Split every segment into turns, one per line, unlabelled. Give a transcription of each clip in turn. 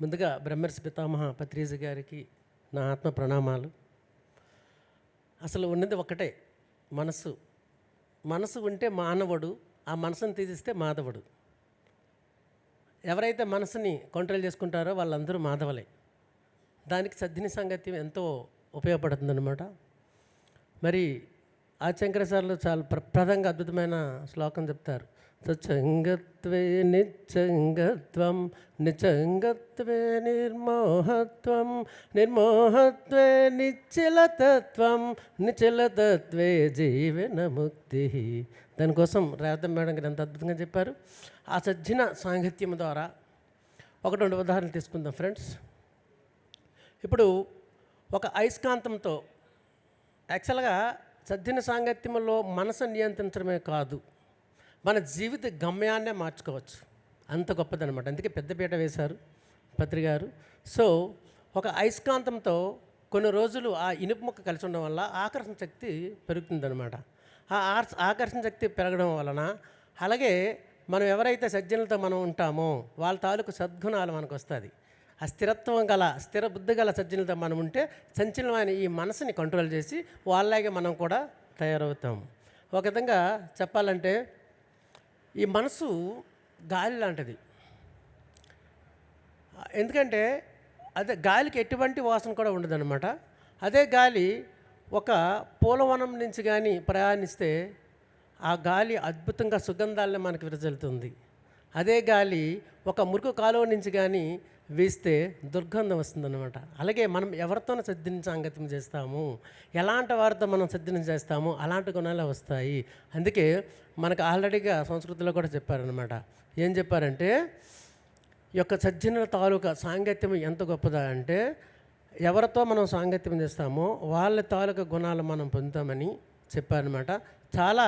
ముందుగా బ్రహ్మర్షి పితామహ పత్రిజ గారికి నా ఆత్మ ప్రణామాలు. అసలు ఉన్నది ఒకటే మనసు మనసు ఉంటే మానవుడు ఆ మనసుని తీసిస్తే మాధవుడు. ఎవరైతే మనసుని కంట్రోల్ చేసుకుంటారో వాళ్ళందరూ మాధవలే. దానికి సద్దిని సంగతి ఎంతో ఉపయోగపడుతుందన్నమాట. మరి ఆచంకరసార్లు చాలా ప్రప్రదంగా అద్భుతమైన శ్లోకం చెప్తారు. సచంగత్వే నిచ్చంగత్వం నిచంగత్వే నిర్మోహత్వం నిర్మోహత్వే నిశ్చలతత్వం నిశ్చలతత్వే జీవన ముక్తి దానికోసం రేవతం మేడం గారు ఎంత అద్భుతంగా చెప్పారు. ఆ సజ్జన సాంగత్యం ద్వారా ఒకటి రెండు ఉదాహరణ తీసుకుందాం ఫ్రెండ్స్. ఇప్పుడు ఒక అయస్కాంతంతో యాక్చువల్గా సజ్జన సాంగత్యంలో మనసు నియంత్రించడమే కాదు. మన జీవిత గమ్యాన్నే మార్చుకోవచ్చు. అంత గొప్పదనమాట అందుకే పెద్దపీట వేశారు పత్రికారు సో ఒక అయస్కాంతంతో కొన్ని రోజులు ఆ ఇనుప ముక్క కలిసి ఉండడం వల్ల ఆకర్షణ శక్తి పెరుగుతుందన్నమాట. ఆ ఆకర్షణ శక్తి పెరగడం వలన అలాగే మనం ఎవరైతే సజ్జనులతో మనం ఉంటామో వాళ్ళ తాలూకు సద్గుణాలు మనకు వస్తుంది. ఆ స్థిరత్వం గల స్థిర బుద్ధి గల సజ్జనులతో మనం ఉంటే సంచలనమైన ఈ మనసుని కంట్రోల్ చేసి వాళ్ళలాగే మనం కూడా తయారవుతాం. ఒక విధంగా చెప్పాలంటే ఈ మనసు గాలి లాంటిది. ఎందుకంటే అదే గాలికి ఎటువంటి వాసన కూడా ఉండదన్నమాట. అదే గాలి ఒక పూలవనం నుంచి కానీ ప్రయాణిస్తే ఆ గాలి అద్భుతంగా సుగంధాలను మనకు విరజల్లుతుంది. అదే గాలి ఒక మురుకు కాలువ నుంచి కానీ వీస్తే దుర్గంధం వస్తుందన్నమాట. అలాగే మనం ఎవరితో సిద్ధిని సాంగత్యం చేస్తాము ఎలాంటి వారితో మనం సిద్ధిని చేస్తామో అలాంటి గుణాలు వస్తాయి. అందుకే మనకు ఆల్రెడీగా సంస్కృతిలో కూడా చెప్పారనమాట ఏం చెప్పారంటే ఈ యొక్క సజ్జనుల తాలూకా సాంగత్యం ఎంత గొప్పదా అంటే ఎవరితో మనం సాంగత్యం చేస్తామో వాళ్ళ తాలూకా గుణాలు మనం పొందుతామని చెప్పారనమాట చాలా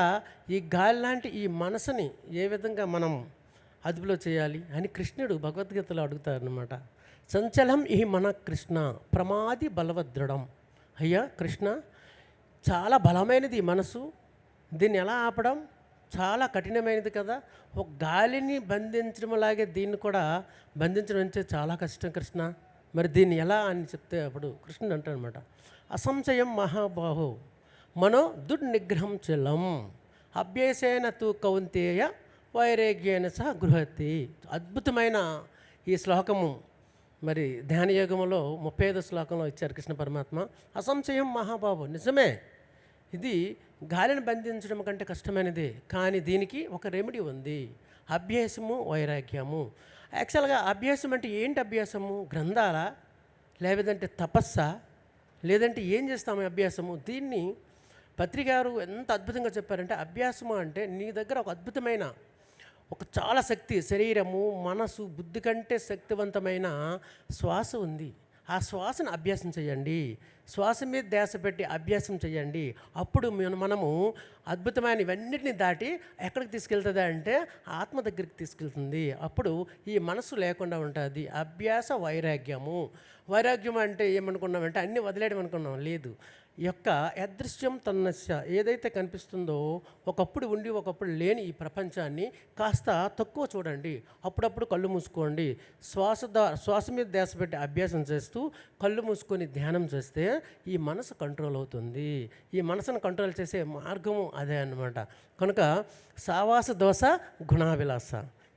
ఈ గాలి లాంటి ఈ మనసుని ఏ విధంగా మనం అదుపులో చేయాలి అని కృష్ణుడు భగవద్గీతలో అడుగుతారనమాట సంచలం ఈ మన కృష్ణ ప్రమాది బలవద్రుడం అయ్యా కృష్ణ చాలా బలమైనది మనసు. దీన్ని ఎలా ఆపడం? చాలా కఠినమైనది కదా. ఒక గాలిని బంధించడం లాగే దీన్ని కూడా బంధించడం అంటే చాలా కష్టం కృష్ణ. మరి దీన్ని ఎలా అని చెప్తే అప్పుడు కృష్ణుడు అంటాడనమాట అసంశయం మహాబాహు మనో దుర్నిగ్రహం చలం. అభ్యసేన తూ కౌంతేయ వైరాగ్యేన సహ గృహతి. అద్భుతమైన ఈ శ్లోకము. మరి ధ్యానయోగంలో ముప్పై ఐదో శ్లోకంలో ఇచ్చారు కృష్ణ పరమాత్మ. అసంశయం మహాబాబు. నిజమే. ఇది గాలిని బంధించడం కంటే కష్టమైనది. కానీ దీనికి ఒక రెమెడీ ఉంది. అభ్యాసము వైరాగ్యము. యాక్చువల్గా అభ్యాసం అంటే ఏంటి అభ్యాసము? గ్రంథాల? లేదంటే తపస్స? లేదంటే ఏం చేస్తాము అభ్యాసము? దీన్ని పత్రికారు ఎంత అద్భుతంగా చెప్పారంటే అభ్యాసము అంటే నీ దగ్గర ఒక అద్భుతమైన ఒక చాలా శక్తి శరీరము మనసు బుద్ధి కంటే శక్తివంతమైన శ్వాస ఉంది. ఆ శ్వాసను అభ్యాసం చేయండి. శ్వాస మీద ధ్యాస పెట్టి అభ్యాసం చేయండి. అప్పుడు మనము అద్భుతమైన ఇవన్నిటిని దాటి ఎక్కడికి తీసుకెళ్తుంది అంటే ఆత్మ దగ్గరికి తీసుకెళ్తుంది. అప్పుడు ఈ మనసు లేకుండా ఉంటుంది. అభ్యాస వైరాగ్యము. వైరాగ్యం అంటే ఏమనుకున్నామంటే అన్నీ వదిలేయడం అనుకున్నాం. లేదు. యొక్క యదృశ్యం తన్నస్య ఏదైతే కనిపిస్తుందో ఒకప్పుడు ఉండి ఒకప్పుడు లేని ఈ ప్రపంచాన్ని కాస్త తక్కువ చూడండి. అప్పుడప్పుడు కళ్ళు మూసుకోండి. శ్వాస దా- శ్వాస మీద ధ్యాస పెట్టి అభ్యాసం చేస్తూ కళ్ళు మూసుకొని ధ్యానం చేస్తే ఈ మనసు కంట్రోల్ అవుతుంది. ఈ మనసును కంట్రోల్ చేసే మార్గము అదే అన్నమాట. కనుక సావాస దోష గుణాభిలాస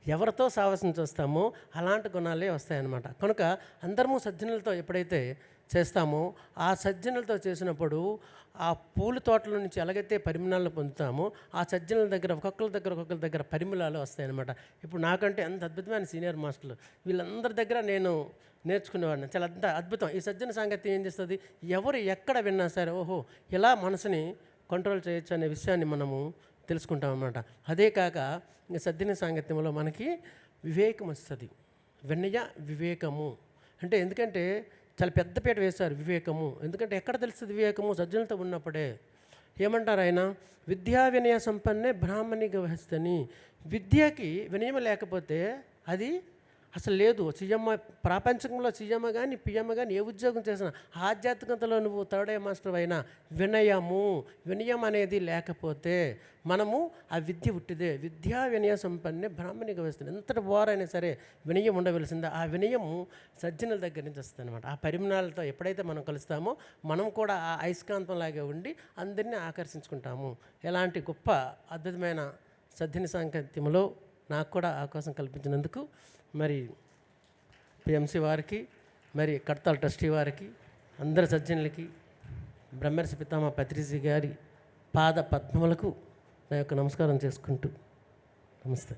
ఎవరితో సాహసం చేస్తామో అలాంటి గుణాలే వస్తాయన్నమాట. కనుక అందరము సజ్జనులతో ఎప్పుడైతే చేస్తామో ఆ సజ్జనులతో చేసినప్పుడు ఆ పూల తోటల నుంచి ఎలాగైతే పరిమళాలను పొందుతామో ఆ సజ్జనుల దగ్గర ఒక్కొక్కరి దగ్గర ఒక్కొక్కరి దగ్గర పరిమళాలు వస్తాయన్నమాట. ఇప్పుడు నాకంటే ఎంత అద్భుతమైన సీనియర్ మాస్టర్లు. వీళ్ళందరి దగ్గర నేను నేర్చుకునేవాడిని. చాలా అంత అద్భుతం. ఈ సజ్జన సాంగత్యం ఏం చేస్తుంది? ఎవరు ఎక్కడ విన్నా సరే ఓహో ఇలా మనసుని కంట్రోల్ చేయొచ్చు అనే విషయాన్ని మనము తెలుసుకుంటాం అన్నమాట అదే కాక సద్దిన సాంగత్యంలో మనకి వివేకం వస్తుంది. వినయ వివేకము. అంటే ఎందుకంటే చాలా పెద్ద పీట వేశారు వివేకము. ఎందుకంటే ఎక్కడ తెలుస్తుంది వివేకము? సజ్జనులతో ఉన్నప్పుడే. ఏమంటారు ఆయన? విద్యా వినయ సంపన్నే బ్రాహ్మణి గవహస్తని విద్యకి వినయం లేకపోతే అది అసలు లేదు. సీఎం ప్రాపంచకంలో సీఎం కానీ పిఎం కానీ ఏ ఉద్యోగం చేసినా ఆధ్యాత్మికతలో నువ్వు థర్డ్ ఏ మాస్టర్ అయినా వినయము. వినయం అనేది లేకపోతే మనము ఆ విద్య పుట్టిదే విద్యా వినయ సంపన్నే బ్రాహ్మణిక వస్తుంది ఎంతటి బోరైనా సరే వినయం ఉండవలసిందే. ఆ వినయము సజ్జనుల దగ్గర నుంచి వస్తుంది అనమాట ఆ పరిమాణాలతో ఎప్పుడైతే మనం కలుస్తామో మనం కూడా ఆ అయస్కాంతంలాగే ఉండి అందరినీ ఆకర్షించుకుంటాము. ఎలాంటి గొప్ప అద్భుతమైన సజ్జని సాంకేత్యంలో నాకు కూడా అవకాశం కల్పించినందుకు మరి పిఎంసి వారికి మరి కడతాల ట్రస్టీ వారికి అందరి సజ్జనులకి బ్రహ్మర్షి పితామ పత్రిజీ గారి పాద పద్మములకు నా యొక్క నమస్కారం చేసుకుంటూ నమస్తే.